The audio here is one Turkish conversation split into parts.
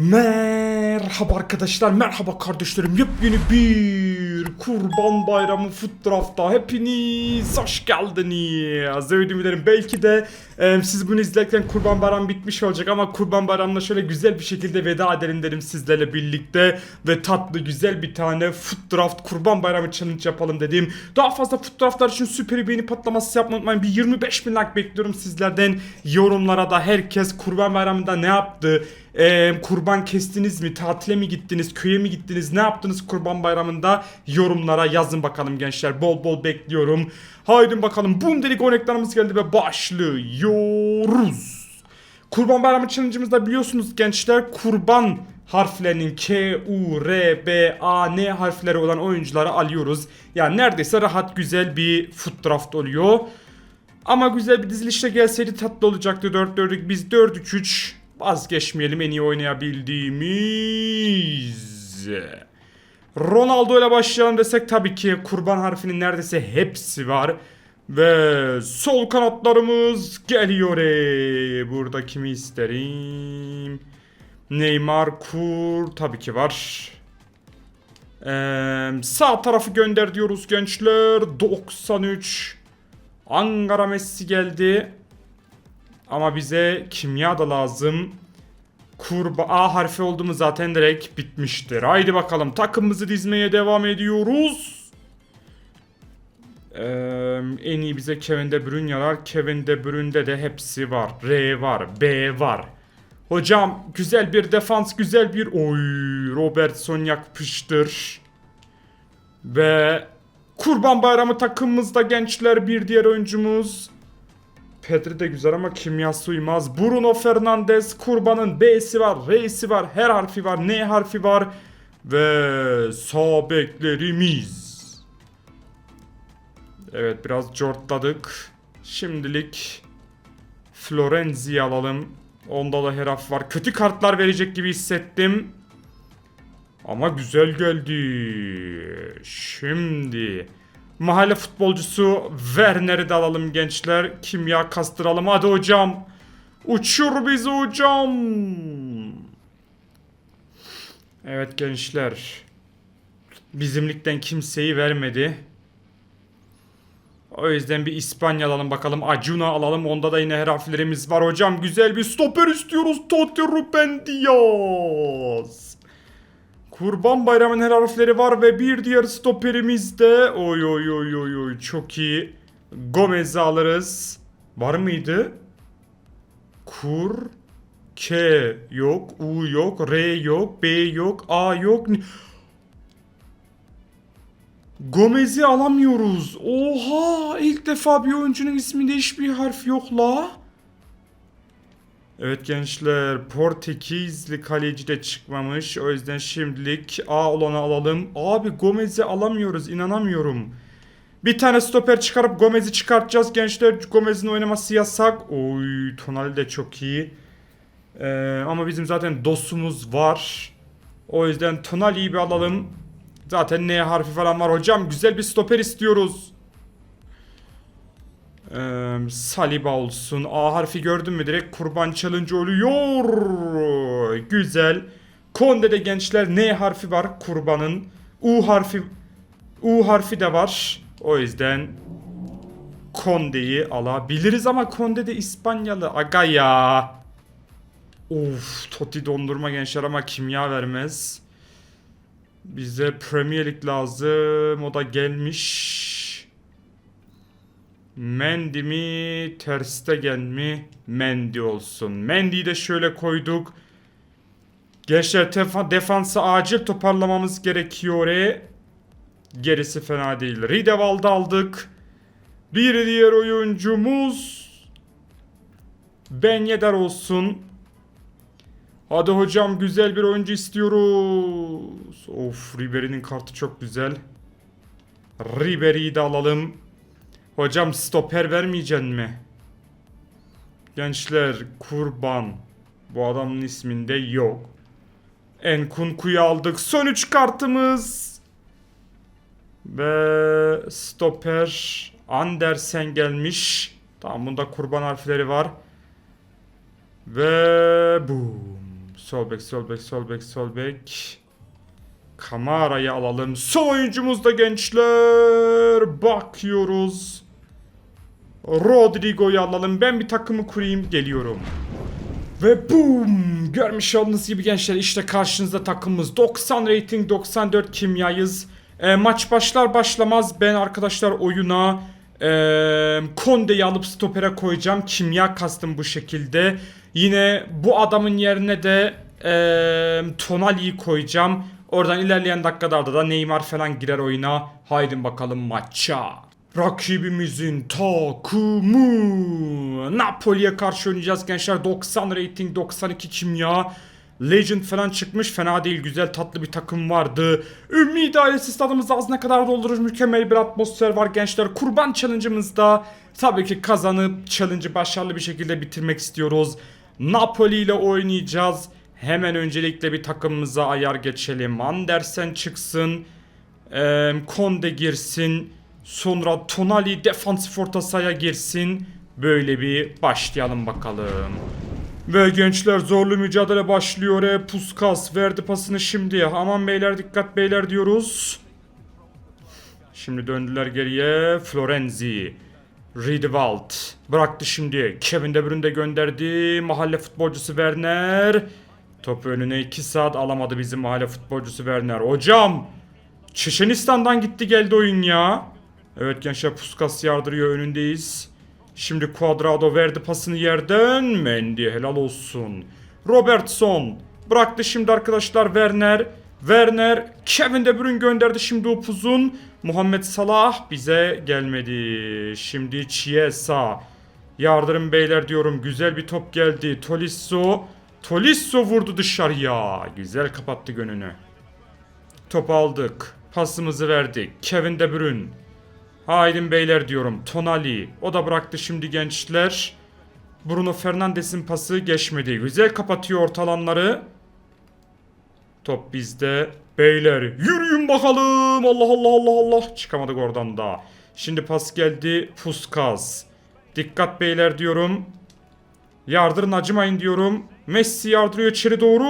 Merhaba arkadaşlar, merhaba kardeşlerim. Yepyeni bir Kurban Bayramı Food Draft'ta hepiniz hoş geldiniz. Övdüm ederim. Belki de e, siz bunu izlerken Kurban Bayramı bitmiş olacak ama Kurban Bayramı'na şöyle güzel bir şekilde veda edelim derim sizlerle birlikte. Ve tatlı güzel bir tane Food Draft Kurban Bayramı Challenge yapalım dedim. Daha fazla Food Draft'lar için süper beğeni patlaması yapmayı unutmayın. Bir 25 bin like bekliyorum sizlerden. Yorumlara da herkes Kurban Bayramı'nda ne yaptı? Ee, kurban kestiniz mi? Tatile mi gittiniz? Köye mi gittiniz? Ne yaptınız kurban bayramında? Yorumlara yazın bakalım gençler. Bol bol bekliyorum. Haydi bakalım. Boom dedik örneklerimiz geldi ve başlıyoruz. Kurban bayramı challenge'ımızda biliyorsunuz gençler kurban harflerinin K, U, R, B, A, N harfleri olan oyuncuları alıyoruz. Yani neredeyse rahat güzel bir foot draft oluyor. Ama güzel bir dizilişle gelseydi tatlı olacaktı 4-4'lük. Biz 4-3-3 vazgeçmeyelim en iyi oynayabildiğimiz. Ronaldo ile başlayalım desek tabii ki kurban harfinin neredeyse hepsi var. Ve sol kanatlarımız geliyor. ey. Burada kimi isterim? Neymar, Kur tabii ki var. Ee, sağ tarafı gönder diyoruz gençler. 93. Ankara Messi geldi. Ama bize kimya da lazım. Kurba A harfi oldu mu zaten direkt bitmiştir. Haydi bakalım takımımızı dizmeye devam ediyoruz. Ee, en iyi bize Kevin De Bruyne yarar. Kevin De Bruyne'de de hepsi var. R var, B var. Hocam güzel bir defans, güzel bir oy Robertson yakıştır. Ve Kurban Bayramı takımımızda gençler bir diğer oyuncumuz Pedri de güzel ama kimyası uymaz. Bruno Fernandes kurbanın B'si var, R'si var, her harfi var, N harfi var. Ve sağ beklerimiz. Evet biraz cortladık. Şimdilik Florenzi'yi alalım. Onda da her harf var. Kötü kartlar verecek gibi hissettim. Ama güzel geldi. Şimdi mahalle futbolcusu Werner'i de alalım gençler. Kimya kastıralım hadi hocam. Uçur bizi hocam. Evet gençler. Bizimlikten kimseyi vermedi. O yüzden bir İspanya alalım bakalım. Acuna alalım. Onda da yine her var hocam. Güzel bir stoper istiyoruz. Totti Ruben. Kurban Bayramı'nın her harfleri var ve bir diğer stoperimiz de oy oy oy oy oy çok iyi. Gomez'i alırız. Var mıydı? Kur K yok, U yok, R yok, B yok, A yok. Gomez'i alamıyoruz. Oha! ilk defa bir oyuncunun isminde hiçbir harf yok la. Evet gençler Portekizli kaleci de çıkmamış. O yüzden şimdilik A olanı alalım. Abi Gomez'i alamıyoruz inanamıyorum. Bir tane stoper çıkarıp Gomez'i çıkartacağız gençler. Gomez'in oynaması yasak. Oy Tonali de çok iyi. Ee, ama bizim zaten dosumuz var. O yüzden Tonali'yi bir alalım. Zaten N harfi falan var hocam. Güzel bir stoper istiyoruz. Ee, Saliba olsun. A harfi gördün mü direkt kurban challenge oluyor. Güzel. Konde'de gençler N harfi var kurbanın. U harfi U harfi de var. O yüzden Konde'yi alabiliriz ama Konde de İspanyalı. Aga ya. Of Totti dondurma gençler ama kimya vermez. Bize Premier Lig lazım. O da gelmiş. Mendy mi? Ter Stegen mi? Mendy olsun. Mendy'yi de şöyle koyduk. Gençler defansı acil toparlamamız gerekiyor. Gerisi fena değil. Riedewald'ı aldık. Bir diğer oyuncumuz Ben Yedder olsun. Hadi hocam güzel bir oyuncu istiyoruz. Of Ribery'nin kartı çok güzel. Ribery'i de alalım. Hocam stoper vermeyeceksin mi? Gençler kurban. Bu adamın isminde yok. Enkunku'yu aldık. Son 3 kartımız. Ve stoper Andersen gelmiş. Tamam bunda kurban harfleri var. Ve boom. Sol bek, sol bek, sol bek, sol bek. Kamara'yı alalım. Son oyuncumuz da gençler. Bakıyoruz. Rodrigo'yu alalım. Ben bir takımı kurayım. Geliyorum. Ve boom! Görmüş olduğunuz gibi gençler işte karşınızda takımımız 90 rating 94 kimyayız. E, maç başlar başlamaz ben arkadaşlar oyuna e, Konde'yi alıp stopere koyacağım. Kimya kastım bu şekilde. Yine bu adamın yerine de e, Tonali'yi koyacağım. Oradan ilerleyen dakikalarda da Neymar falan girer oyuna. Haydi bakalım maça. Rakibimizin takımı. Napoli'ye karşı oynayacağız gençler. 90 rating, 92 kimya. Legend falan çıkmış. Fena değil. Güzel tatlı bir takım vardı. Ümid ailesi stadımızda ağzına kadar doldurur. Mükemmel bir atmosfer var gençler. Kurban challenge'ımızda tabii ki kazanıp challenge'ı başarılı bir şekilde bitirmek istiyoruz. Napoli ile oynayacağız. Hemen öncelikle bir takımımıza ayar geçelim. Andersen çıksın. Konde girsin. Sonra Tonali defansif orta sahaya girsin. Böyle bir başlayalım bakalım. Ve gençler zorlu mücadele başlıyor. E, Puskas verdi pasını şimdi. Aman beyler dikkat beyler diyoruz. Şimdi döndüler geriye. Florenzi. Riedewald. Bıraktı şimdi. Kevin De Bruyne de gönderdi. Mahalle futbolcusu Werner. Topu önüne 2 saat alamadı bizim mahalle futbolcusu Werner. Hocam. Çeşenistan'dan gitti geldi oyun ya. Evet gençler Puskas yardırıyor önündeyiz. Şimdi Cuadrado verdi pasını yerden. Mendy helal olsun. Robertson bıraktı şimdi arkadaşlar Werner. Werner Kevin De Bruyne gönderdi şimdi upuzun. Muhammed Salah bize gelmedi. Şimdi Chiesa. Yardırın beyler diyorum. Güzel bir top geldi. Tolisso. Tolisso vurdu dışarıya. Güzel kapattı gönünü. Top aldık. Pasımızı verdik. Kevin De Bruyne. Haydin beyler diyorum. Tonali. O da bıraktı şimdi gençler. Bruno Fernandes'in pası geçmedi. Güzel kapatıyor ortalanları. Top bizde. Beyler yürüyün bakalım. Allah Allah Allah Allah. Çıkamadık oradan da. Şimdi pas geldi. Puskas. Dikkat beyler diyorum. Yardırın acımayın diyorum. Messi yardırıyor içeri doğru.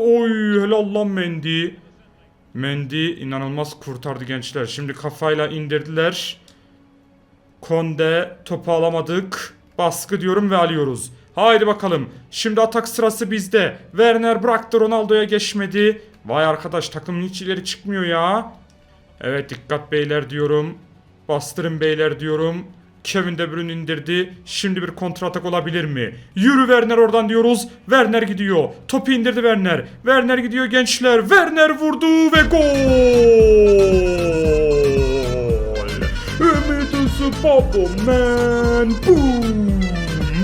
Oy helal lan Mendy. Mendy inanılmaz kurtardı gençler. Şimdi kafayla indirdiler. Konde topu alamadık. Baskı diyorum ve alıyoruz. Haydi bakalım. Şimdi atak sırası bizde. Werner bıraktı Ronaldo'ya geçmedi. Vay arkadaş takım hiç ileri çıkmıyor ya. Evet dikkat beyler diyorum. Bastırın beyler diyorum. Kevin De Bruyne indirdi. Şimdi bir kontratak olabilir mi? Yürü Werner oradan diyoruz. Werner gidiyor. Topu indirdi Werner. Werner gidiyor gençler. Werner vurdu ve gol. Ümit Pablo man. Boom.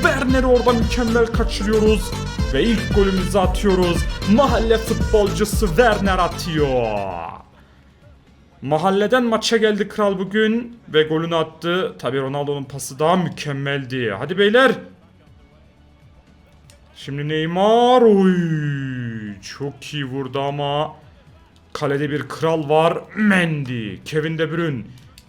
Werner'i orada mükemmel kaçırıyoruz. Ve ilk golümüzü atıyoruz. Mahalle futbolcusu Werner atıyor. Mahalleden maça geldi kral bugün ve golünü attı. Tabi Ronaldo'nun pası daha mükemmeldi. Hadi beyler. Şimdi Neymar. Oy, çok iyi vurdu ama kalede bir kral var. Mendy, Kevin De Bruyne,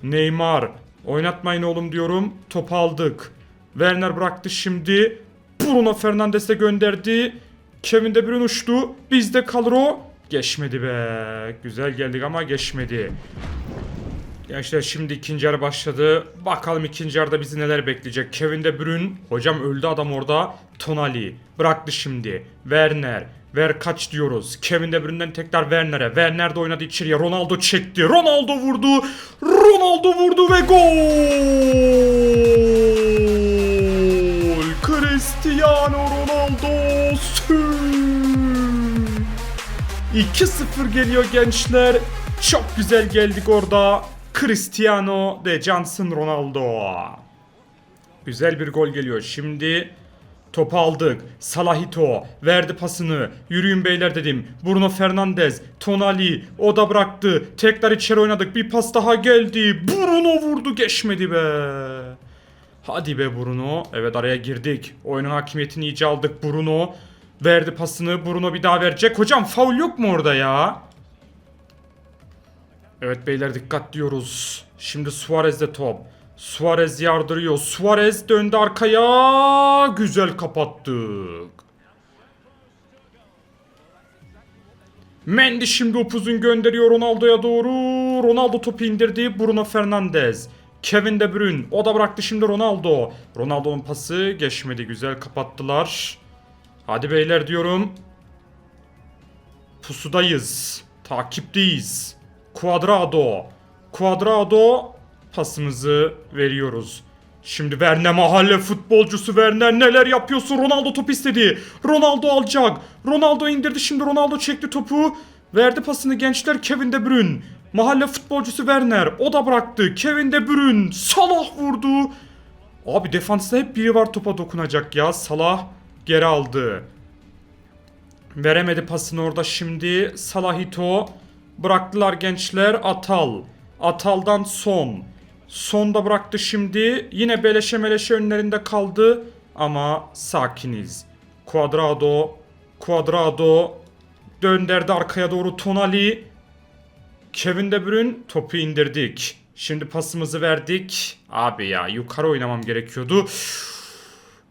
Neymar. Oynatmayın oğlum diyorum. Top aldık. Werner bıraktı şimdi. Bruno Fernandes'e gönderdi. Kevin De Bruyne uçtu. Bizde kalır o. Geçmedi be. Güzel geldik ama geçmedi. Gençler şimdi ikinci yarı başladı. Bakalım ikinci yarıda bizi neler bekleyecek. Kevin De Bruyne. Hocam öldü adam orada. Tonali. Bıraktı şimdi. Werner. Ver kaç diyoruz. Kevin De Bruyne'den tekrar Werner'e. Werner de oynadı içeriye. Ronaldo çekti. Ronaldo vurdu. Ronaldo vurdu ve gol. 2-0 geliyor gençler. Çok güzel geldik orada. Cristiano de Johnson Ronaldo. Güzel bir gol geliyor. Şimdi topu aldık. Salahito verdi pasını. Yürüyün beyler dedim. Bruno Fernandes, Tonali o da bıraktı. Tekrar içeri oynadık. Bir pas daha geldi. Bruno vurdu geçmedi be. Hadi be Bruno. Evet araya girdik. Oyunun hakimiyetini iyice aldık Bruno. Verdi pasını. Bruno bir daha verecek. Hocam faul yok mu orada ya? Evet beyler dikkat diyoruz. Şimdi Suarez'de top. Suarez yardırıyor. Suarez döndü arkaya. Güzel kapattık. Mendy şimdi upuzun gönderiyor Ronaldo'ya doğru. Ronaldo topu indirdi. Bruno Fernandes. Kevin De Bruyne. O da bıraktı şimdi Ronaldo. Ronaldo'nun pası geçmedi. Güzel kapattılar. Hadi beyler diyorum. Pusudayız. Takipteyiz. Cuadrado. Cuadrado pasımızı veriyoruz. Şimdi Werner mahalle futbolcusu Werner neler yapıyorsun? Ronaldo top istedi. Ronaldo alacak. Ronaldo indirdi şimdi Ronaldo çekti topu. Verdi pasını gençler Kevin De Bruyne. Mahalle futbolcusu Werner o da bıraktı. Kevin De Bruyne Salah vurdu. Abi defansta hep biri var topa dokunacak ya. Salah geri aldı. Veremedi pasını orada şimdi. Salahito. Bıraktılar gençler. Atal. Atal'dan son. Son da bıraktı şimdi. Yine beleşe meleşe önlerinde kaldı. Ama sakiniz. Cuadrado. Cuadrado. Dönderdi arkaya doğru Tonali. Kevin De Bruyne topu indirdik. Şimdi pasımızı verdik. Abi ya yukarı oynamam gerekiyordu.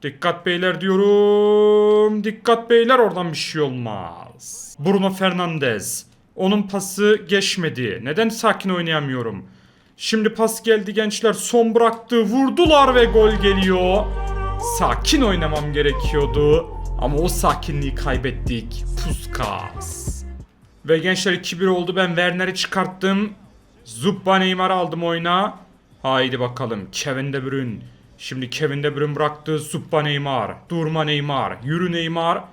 Dikkat beyler diyorum. Dikkat beyler oradan bir şey olmaz. Bruno Fernandes. Onun pası geçmedi. Neden sakin oynayamıyorum? Şimdi pas geldi gençler. Son bıraktı. Vurdular ve gol geliyor. Sakin oynamam gerekiyordu. Ama o sakinliği kaybettik. Puskas. Ve gençler 2-1 oldu. Ben Werner'i çıkarttım. Zubba Neymar'ı aldım oyuna. Haydi bakalım. Kevin De Bruyne. Şimdi Kevin De Bruyne bıraktı. Zubba Neymar. Durma Neymar. Yürü Neymar.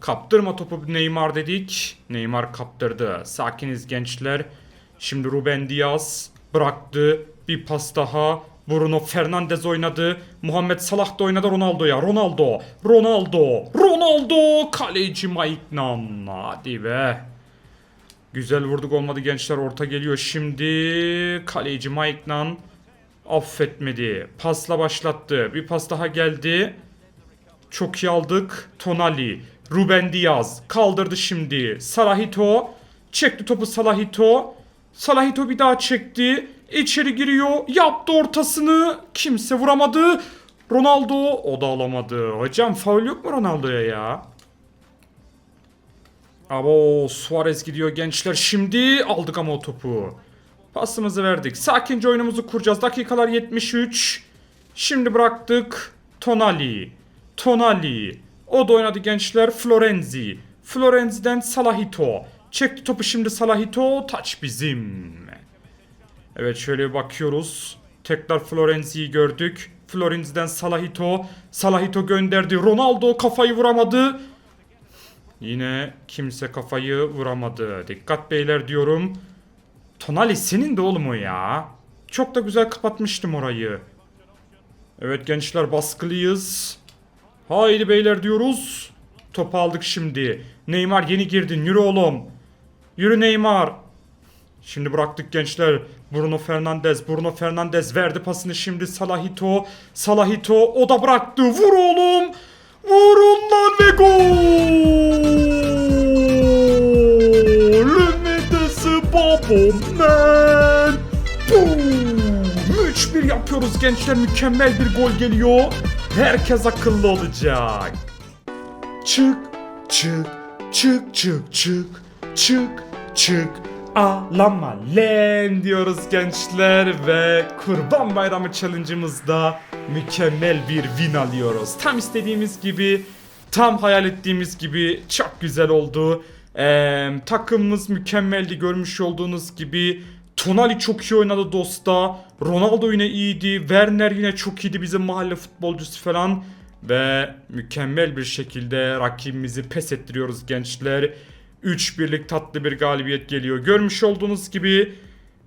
Kaptırma topu Neymar dedik. Neymar kaptırdı. Sakiniz gençler. Şimdi Ruben Diaz bıraktı. Bir pas daha. Bruno Fernandes oynadı. Muhammed Salah da oynadı Ronaldo'ya. Ronaldo. Ronaldo. Ronaldo. Kaleci Mike Nan. Hadi be. Güzel vurduk olmadı gençler orta geliyor şimdi kaleci Mike Nan affetmedi. Pasla başlattı. Bir pas daha geldi. Çok iyi aldık. Tonali Ruben Diaz kaldırdı şimdi. Salahito çekti topu Salahito. Salahito bir daha çekti. İçeri giriyor. Yaptı ortasını. Kimse vuramadı. Ronaldo o da alamadı. Hocam faul yok mu Ronaldo'ya ya? Abo Suarez gidiyor gençler. Şimdi aldık ama o topu. Pasımızı verdik. Sakince oyunumuzu kuracağız. Dakikalar 73. Şimdi bıraktık Tonali. Tonali. O da oynadı gençler Florenzi. Florenzi'den Salahito. Çekti topu şimdi Salahito. Taç bizim. Evet şöyle bakıyoruz. Tekrar Florenzi'yi gördük. Florenzi'den Salahito. Salahito gönderdi. Ronaldo kafayı vuramadı. Yine kimse kafayı vuramadı. Dikkat beyler diyorum. Tonali senin de oğlum o ya. Çok da güzel kapatmıştım orayı. Evet gençler baskılıyız. Haydi beyler diyoruz. Topu aldık şimdi. Neymar yeni girdin. Yürü oğlum. Yürü Neymar. Şimdi bıraktık gençler. Bruno Fernandes. Bruno Fernandes verdi pasını şimdi Salahito. Salahito o da bıraktı. Vur oğlum. Vurun lan ve gol. Man. Boom. 3-1 yapıyoruz gençler. Mükemmel bir gol geliyor. Herkes akıllı olacak. Çık, çık, çık, çık, çık, çık, çık. Ağlama len diyoruz gençler ve Kurban Bayramı challenge'ımızda mükemmel bir win alıyoruz. Tam istediğimiz gibi, tam hayal ettiğimiz gibi çok güzel oldu. Ee, takımımız mükemmeldi görmüş olduğunuz gibi. Tonali çok iyi oynadı dosta. Ronaldo yine iyiydi. Werner yine çok iyiydi bizim mahalle futbolcusu falan. Ve mükemmel bir şekilde rakibimizi pes ettiriyoruz gençler. 3 birlik tatlı bir galibiyet geliyor. Görmüş olduğunuz gibi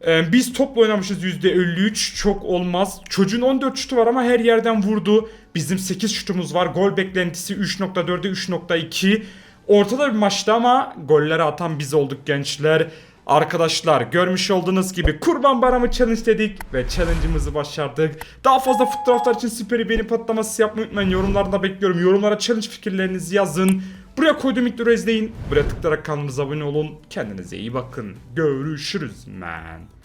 e, biz topla oynamışız %53 çok olmaz. Çocuğun 14 şutu var ama her yerden vurdu. Bizim 8 şutumuz var. Gol beklentisi 3.4'e 3.2. Ortada bir maçtı ama golleri atan biz olduk gençler. Arkadaşlar görmüş olduğunuz gibi kurban bayramı challenge dedik ve challenge'ımızı başardık. Daha fazla fotoğraflar için süperi beğeni patlaması yapmayı unutmayın. Yorumlarda bekliyorum. Yorumlara challenge fikirlerinizi yazın. Buraya koyduğum linkleri izleyin. Buraya tıklayarak kanalımıza abone olun. Kendinize iyi bakın. Görüşürüz man.